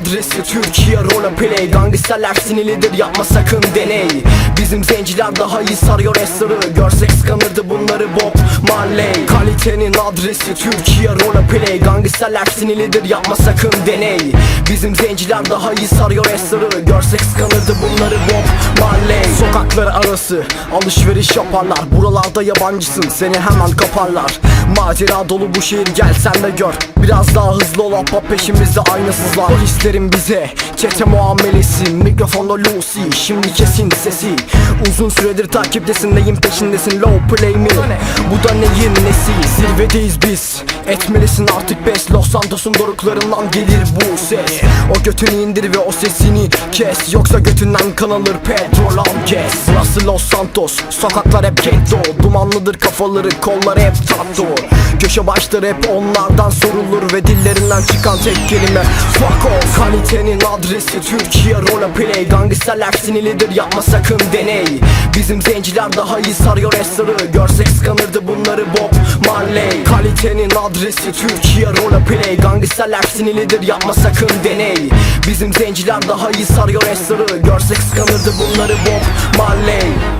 adresi Türkiye roleplay Gangsterler sinirlidir yapma sakın deney. Bizim zenciler daha iyi sarıyor esrarı. Görsek sıkanırdı bunları Bob Marley Kalitenin adresi Türkiye roleplay Gangsterler sinirlidir yapma sakın deney. Bizim zenciler daha iyi sarıyor esrarı Görsek sıkanırdı bunları Bob Marley. Sokaklar arası alışveriş yaparlar. Buralarda yabancısın seni hemen kaparlar. Macera dolu bu şehir gel sen de gör. Biraz daha hızlı ol hop peşimizde aynasızlar. Polislerin bize çete muamelesi Mikrofonda Lucy. Şimdi kesin sesi. Uzun süredir takiptesin neyin peşindesin? Low play mi? Bu da neyin nesi? Zirvedeyiz biz. Etmelisin artık bes. Los Santos'un doruklarından gelir bu ses. O götünü indir ve o sesini kes. Yoksa götünden kan alır petrol al kes Burası Los Santos. Sokaklar hep ghetto. Dumanlıdır kafaları kollar hep tatto Köşe başları hep onlardan sorulur Ve dillerinden çıkan tek kelime. Fuck off. Kalitenin adresi Türkiye roleplay Gangsterler sinirlidir yapma sakın deney. Bizim zenciler daha iyi sarıyor esrarı. Görsek sıkanırdı bunları Bob Marley. Kalitenin adresi Türkiye roleplay Gangsterler sinirlidir yapma sakın deney. Bizim zenciler daha iyi sarıyor esrarı. Görsek sıkanırdı bunları Bob Marley